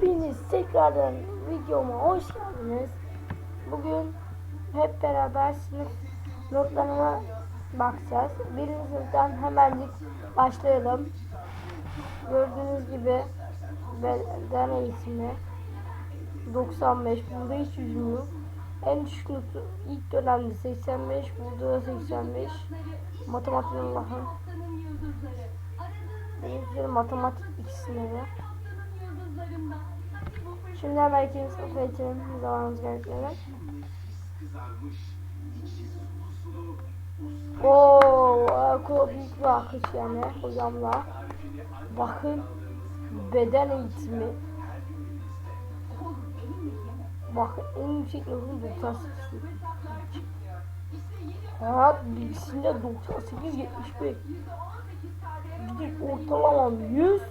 Hepiniz tekrardan videoma hoş geldiniz. Bugün hep beraber sınıf notlarına bakacağız. Birinci sınıftan hemencik başlayalım. Gördüğünüz gibi beden eğitimi 95 burada hiç yüzüm. En düşük notu ilk dönemde 85 burada da 85 matematik Allah'ım benim matematik ikisinde de. Şimdi hemen ikinci sınıfa geçelim. Zamanımız gerekmeden. Ooo, büyük bir akış yani hocamla. Bakın beden eğitimi. Bakın en yüksek notum 98. Hayat bilgisinde 98 75. Gidip ortalamam 100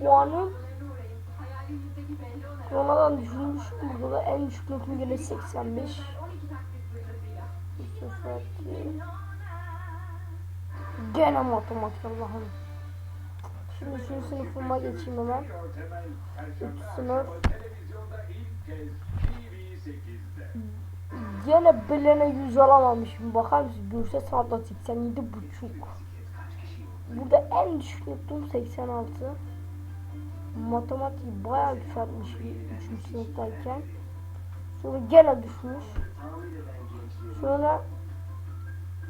puanım Sonradan düşürmüş burada da en düşük notum gene 85 Bu seferki Gene matematik Allah'ım. Şimdi üçüncü sınıfıma geçeyim hemen. Üç sınıf. Gene bilene 100 alamamışım. Bakar mısın? Görsel saatte 87 buçuk. Burada en düşük notum 86 matematik bayağı yükseltmiş bir 3. sınıftayken. Sonra gene düşmüş. Sonra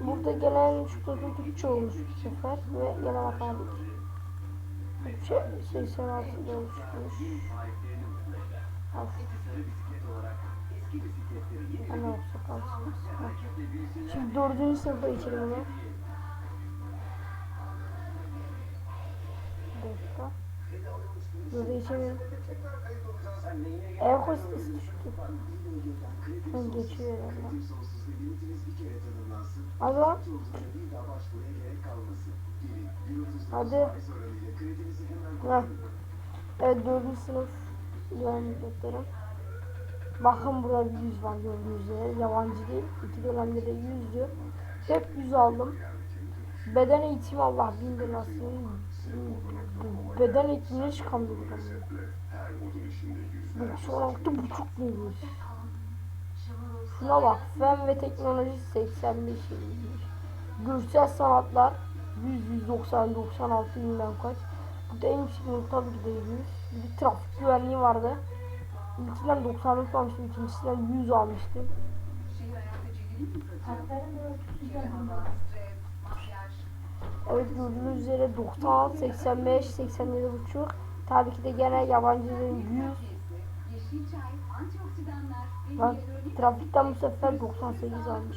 burada gelen çikolata Türkçe olmuş bu sefer ve gene matematik. Türkçe 86 olmuşmuş. Of. Ana olsa kalsın. Şimdi dördüncü sınıfa geçelim hemen. Bir dakika. Böyle geçemiyorum. Ev hostesi düştü. Ben geçiyor herhalde. Hadi lan. Hadi. Heh. Evet dördüncü sınıf güvenlik notlarım. Bakın burada bir yüz var gördüğünüz üzere. Yabancı değil. İki dönemde de yüzdü. Hep yüz aldım. Beden eğitimi Allah bilir nasıl. Beden eğitimine çıkamıyorum. Bu altı buçuk nedir? Şuna bak. Fen ve teknoloji 85 yıldır. Görsel sanatlar 100, 190, 96 bilmem kaç. Bu da en yüksek not tabii ki de 100. Bir de trafik güvenliği vardı. İlkinden 94 almıştım, ikincisinden 100 almıştım. Evet gördüğünüz üzere 90, 85, 87 buçuk. Tabii ki de gene yabancıların 100. Bak trafikten bu sefer 98 almış.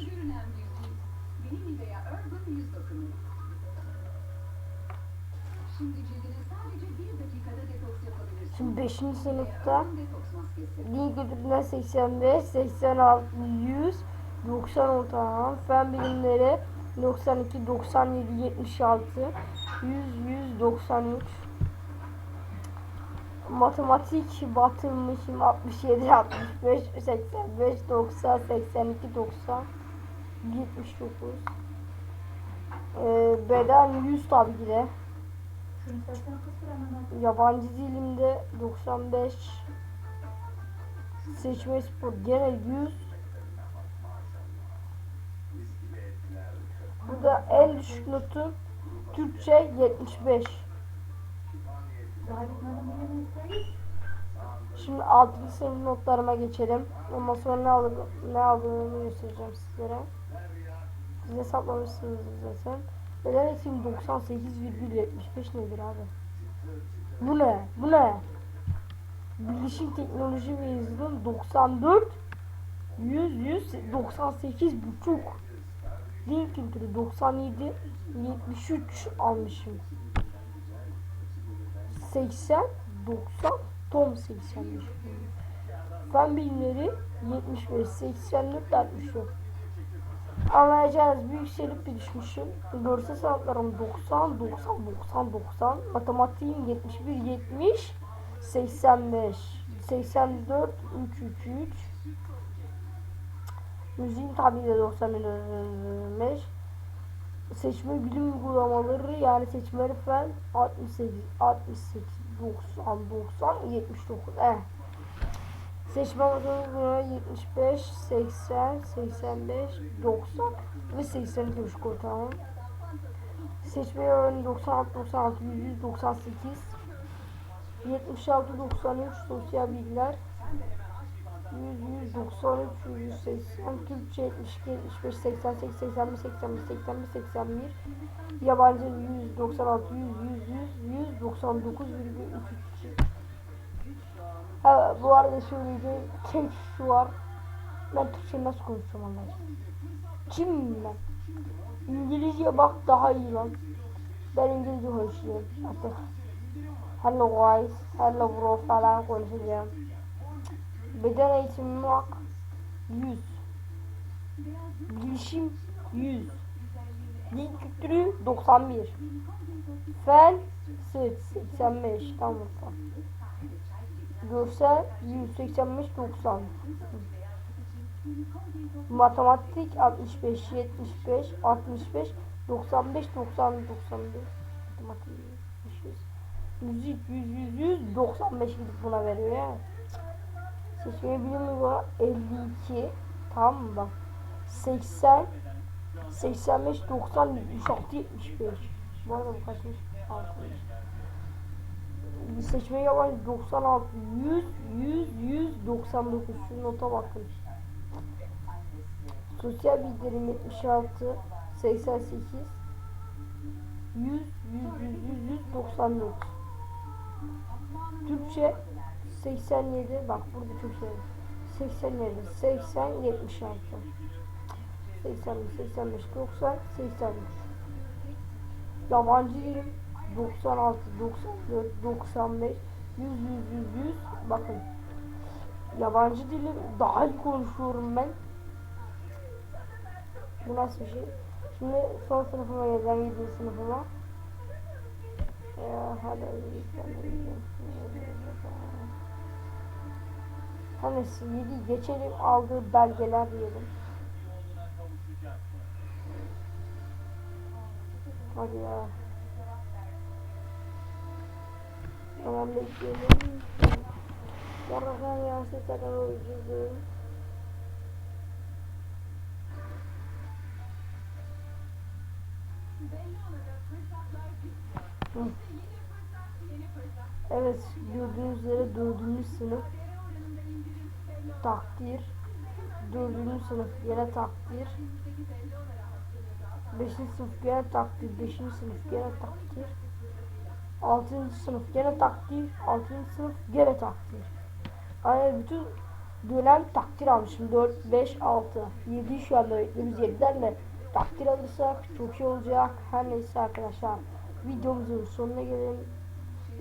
Şimdi 5. sınıfta Dil kültüründen 85, 86, 100, 90 ortalama, fen bilimleri 92, 97, 76, 100, 100, 93. Matematik batırmışım 67, 65, 85, 90, 82, 90, 79. Ee, beden 100 tabii ki de. Yabancı dilimde 95. Seçme spor gene 100. Burada en düşük notu Türkçe 75. Şimdi 6. sınıf notlarıma geçelim. Ondan sonra ne alır, ne aldığımı göstereceğim sizlere. Siz hesaplamışsınız zaten. Beden eğitim 98,75 nedir abi? Bu ne? Bu ne? Bilişim teknoloji ve yazılım 94 100 100 98 buçuk. Din kültürü 97 73 almışım. 80 90 tom 85. Fen bilimleri 75 84 60 yok. Anlayacağınız bir yükselip bir düşmüşüm. Görsel sanatlarım 90 90 90 90. Matematiğim 71 70 85 84 3 3 3 Müziğin tabii de 95 Seçme bilim uygulamaları yani seçmeli fen 68 68 90 90 79 eh. Seçme motoruna 75 80 85 90 ve 80 kuruş kurtarma. Seçme oranı 96 96 100 198 76 93 sosyal bilgiler 100 193 180 Türkçe 72 75 88 81 81 81 81 Yabancı 196 100 100 100 199 virgül 3 Ha bu arada söyleyeceğim tek şu var ben Türkçe nasıl konuşacağım Allah Kim ben? İngilizce bak daha iyi lan. Ben İngilizce konuşuyorum artık. Hello guys, hello bro falan konuşacağım. Beden eğitimi bak 100. Bilişim 100. Dil kültürü 91. Fen sırt 85 tamam tamam. Görsel 185 90. Matematik 65 75 65 95 90 91. Matematik 500. Müzik 100 100 100 95 gidip buna veriyor ya. Seçmeyi bilmiyor 52 tamam mı? Bak. 80 85 90 76 75 bu arada bu kaçmış? 6'mış bir seçme yabancı 96 100 100 100 99 şu nota bakın sosyal bilgilerim 76 88 100 100 100 100 100 99 Türkçe 87 bak burada çok şey var. 87 80 76 85 85 90 83 Yabancı dilim 96 94 95 100 100 100 100 bakın Yabancı dilim daha iyi konuşuyorum ben Bu nasıl bir şey Şimdi son sınıfıma geleceğim 7. sınıfıma ya hadi Tanesi 7 geçelim aldığı belgeler diyelim. Hadi ya. Tamam bekleyelim. Yaratan yansı sakın ucuzum. Evet gördüğünüz üzere dördüncü sınıf takdir. Dördüncü sınıf gene takdir. Beşinci sınıf gene takdir. Beşinci sınıf gene takdir. Altıncı sınıf gene takdir. Altıncı sınıf gene takdir. Yani bütün dönem takdir almışım. 4, 5, 6 7 şu anda öğretmenimiz 7'lerle takdir alırsak çok iyi olacak. Her neyse arkadaşlar videomuzun sonuna gelelim.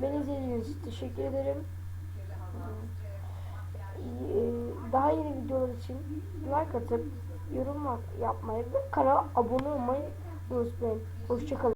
Beni izlediğiniz için teşekkür ederim. Ee, Daha yeni videolar için like atıp yorum yapmayı ve kanala abone olmayı unutmayın. Hoşçakalın.